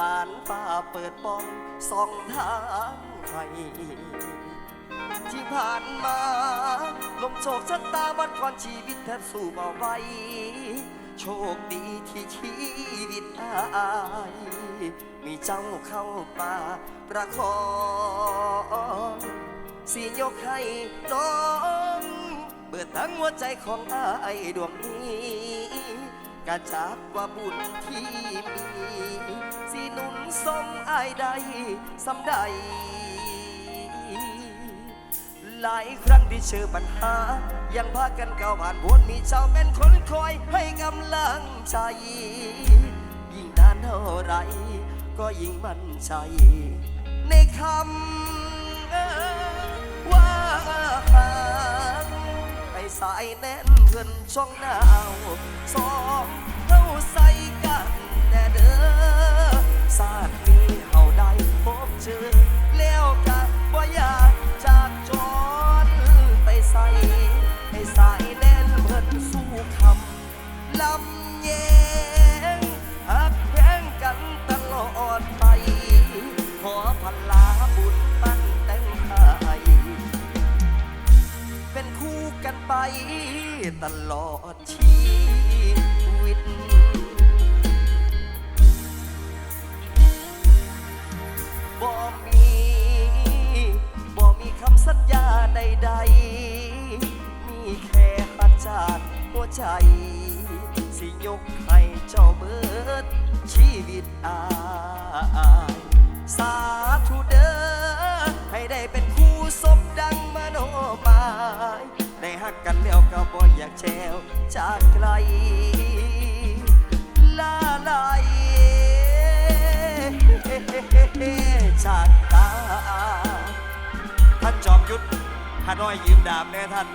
บานฟ้าเปิดปองสองทางให้ที่ผ่านมา ลมโชคชะตาบัดก่อนชีวิตแทบสู้บ่ไวโชคดีที่ชีวิตอายมีเจ้าเข้ามาประคองสิยกให้น้องเบิดทั้งหัวใจของอายดวงนี้กะจากว่าบุญที่มี สิหนุนสมอายใดสำใด หลายครั้งที่เจอปัญหา ยังพากันก้าวผ่านวนมีเจ้าเป็นคนคอยให้กำลังใจ ยิ่งนานเท่าไร ก็ยิ่งมั่นใจ ในคำว่าหากไปสายแน่นเพื่อนช่องหนาวสองเท่าใส อสาดนี้เฮาได้พบเจอ แล้วกันบ่อยากจากจรไปใส่ให้สายแน่นเพื่อนสู้คำลำแยงหักแพงกันตลอดไป ขอพลาบุญปั้นแต่งไทยเป็นคู่กันไปตลอดชีวิ บ่มีบ่มีคำสัญญาใดๆ มีแค่หัดจากหัวใจ สิยกให้เจ้าเบิด ชีวิตอายสาธุเด้อให้ได้เป็นคู่สมดังมโนหมายได้หักกันแล้วก็บ่อยากแชวจากไกลลาลาย จากตาท่านจอมยุทธฮานอยยืมดาบแน่ท่าน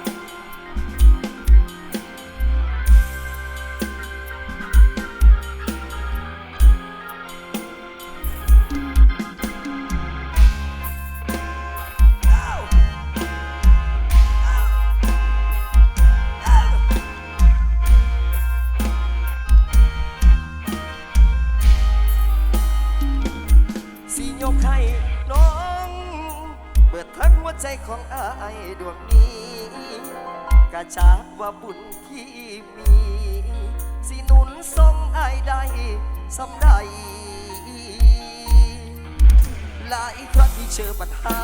ของอายดวงนี้กะจากว่าบุญที่มี สิหนุนทรงอายได้สำใดหลายครั้งที่เจอปัญหา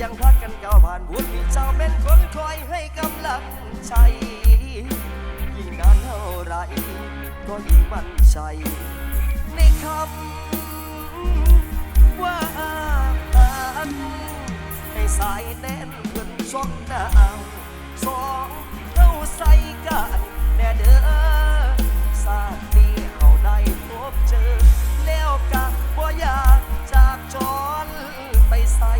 ยังพักกันก้าวผ่านบุญมีเจ้าเป็นคนคอยให้กำลังใจยิ่งนานเท่าไรก็ยิ่งมั่นใจ ในคำว่าหักให้ สายแน่นเพื่อนช่องดาวสองเท่าใส่กันแน่เด้อสาดนี้เขาได้พบเจอ แล้วกะบ่อยากจากจรไปใส่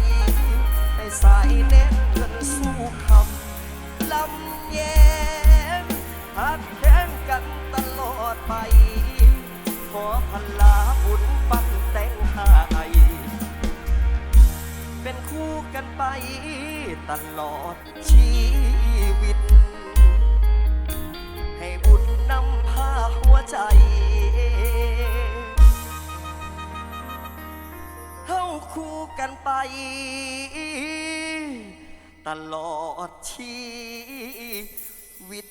ให้สายแน่นเพื่อนสู้คำลำแยงหักแข้งกันตลอดไป ขอพลาบุญปั้น นคู่กันไปตลอดชีวิต ให้บุญนำพาหัวใจเท่าคู่กันไป ตลอดชีวิต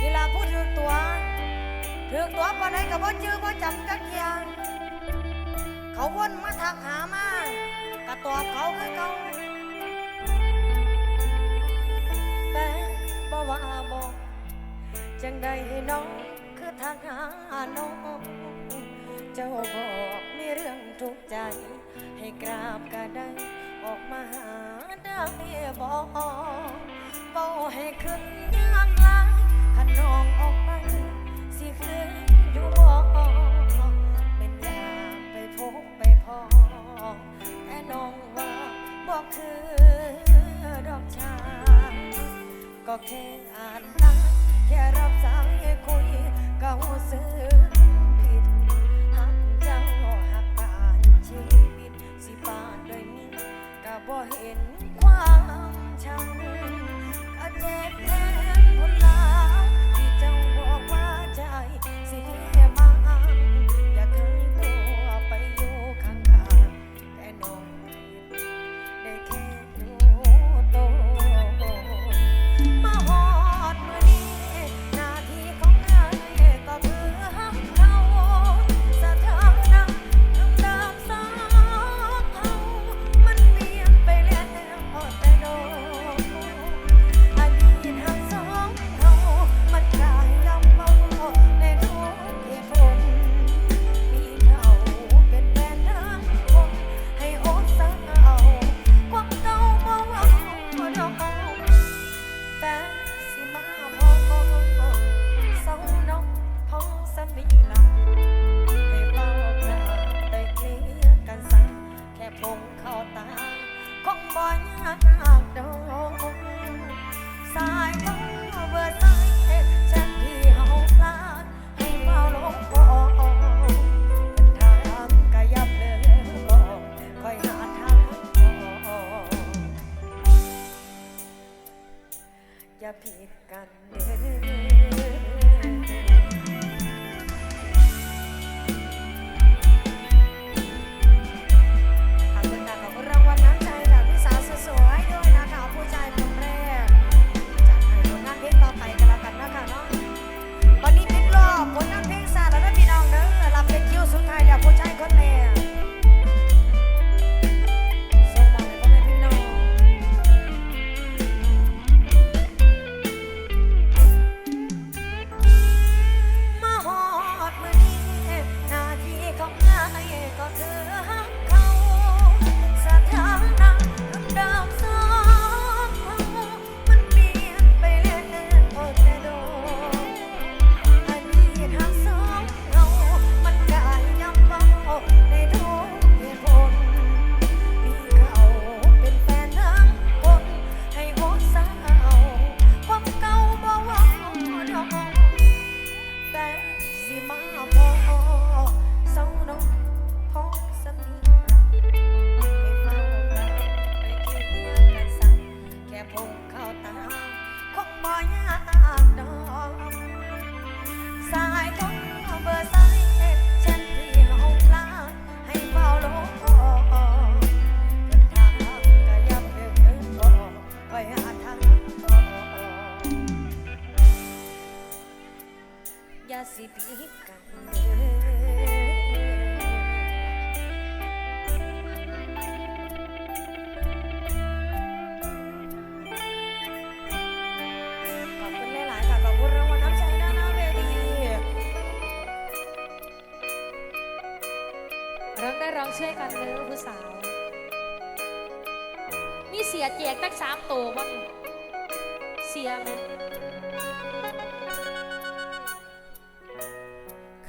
นี่ล่ะพูดถึงตัวถึงตัวปานไหนก็บ่จื้อบ่จำจักอย่าง เขาวนมาทักหามากระตอบเขาคือเก่าแต่บ่ว่าบ่จังใดให้น้องคือทักหาน้องเจ้าบอกมีเรื่องทุกใจ ให้กราบก็ได้ ออกมาหาได้บ่เบาให้ขึ้นยากหลายขันน้องออกไปสิคืนอ บอคือดอกชา ก็แค่อ่านนัะแค่รับสายคุยก็หูซึ้ผิดหักเจ้าหักกานชีวิตสิบานโดยมีก็บ่เห็นความช้ำก็เจ็บแน่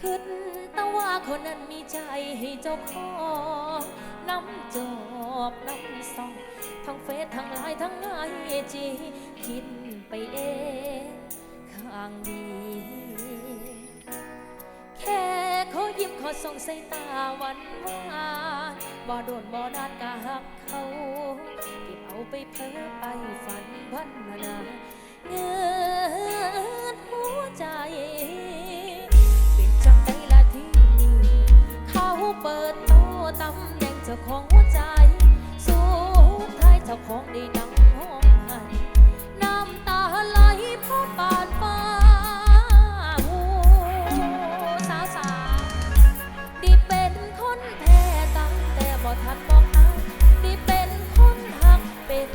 ขึ้นต่ว่าคนนั้นมีใจให้เจ้าของน้ำจอบน้ำซองทั้งเฟซทั้งไลน์ทั้งไอจีคิดไปเองข้างดี แค่เขายิ้มขอส่งสายตาหวานหวานบ่โดนบ่นานกะหักเขาเก็บเอาไปเพ้อไปฝันพันนาเงินหัวใจ เปิดโตตำแหน่งเจ้าของหัวใจ สู้ท้ายเจ้าของได้นั่งห้องไห้น้ำตาไหลเพราะบานฟ้าหูสาวสาวดีเป็นคนแพ้ตั้งแต่บ่ทันบองหาดีเป็นคนหักเป็น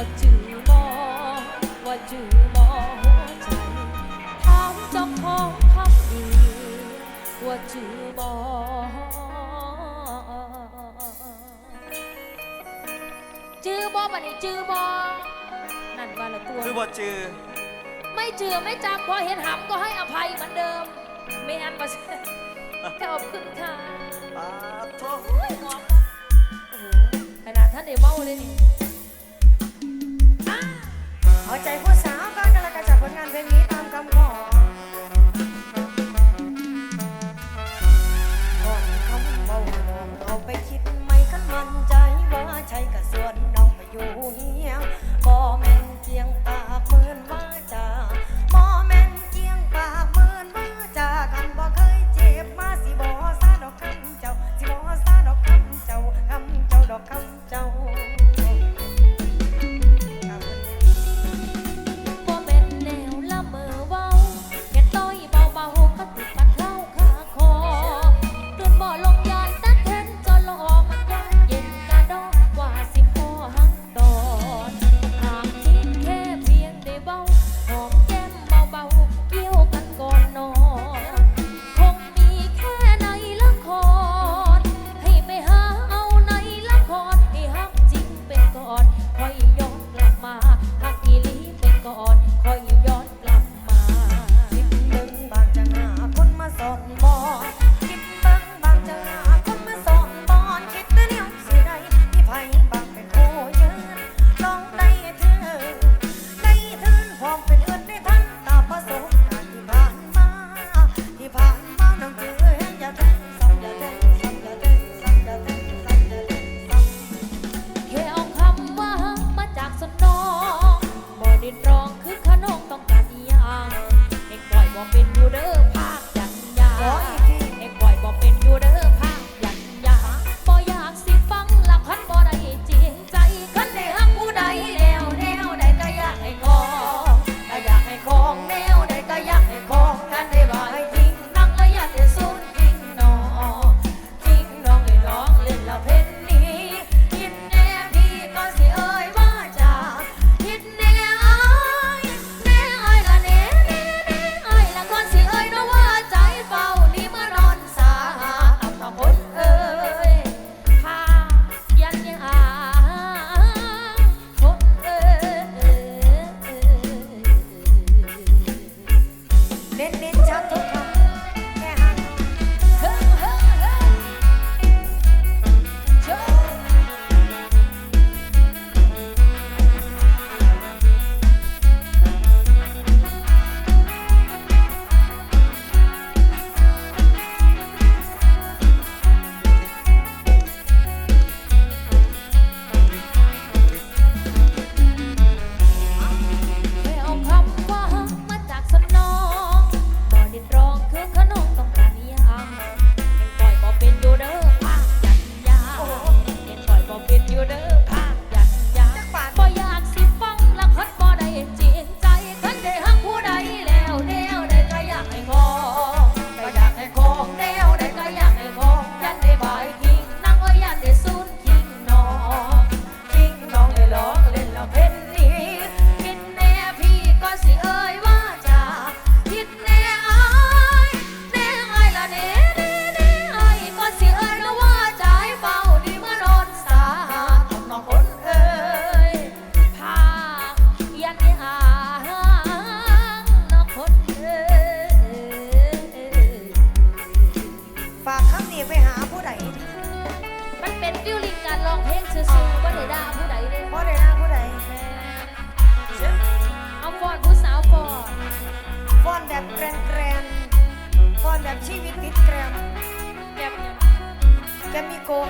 ว่าจือบ่ว่าจือบ่หัวใจถามเจ้าของคำดีว่าจือบ่จือบอบัดนี้จือบอนั่นว่าละตัว คือบ่จือ ไม่จือไม่จางพอเห็นหำก็ให้อภัยเหมือนเดิม ไม่อันว่าขอบคุณค่ะอาโท โอ้ยหมอโอ้โหขนาดท่านได้เมาเลยนี่ เอาใจผู้สาวก็กระกระจับผลงานเพลงนี้ตามคำขอ ฝากคำนี้ไปหาผู้ใดมันเป็นฟิลลิ่งการร้องเพลงซื่อๆบ่ได้ด่าผู้ใดเด้บ่ได้ด่าผู้ใดเอาฟอนผู้สาวฟอนฟอนแบบแกรนแกรนฟอนแบบชีวิตติดแกรมแบบแกมีโกง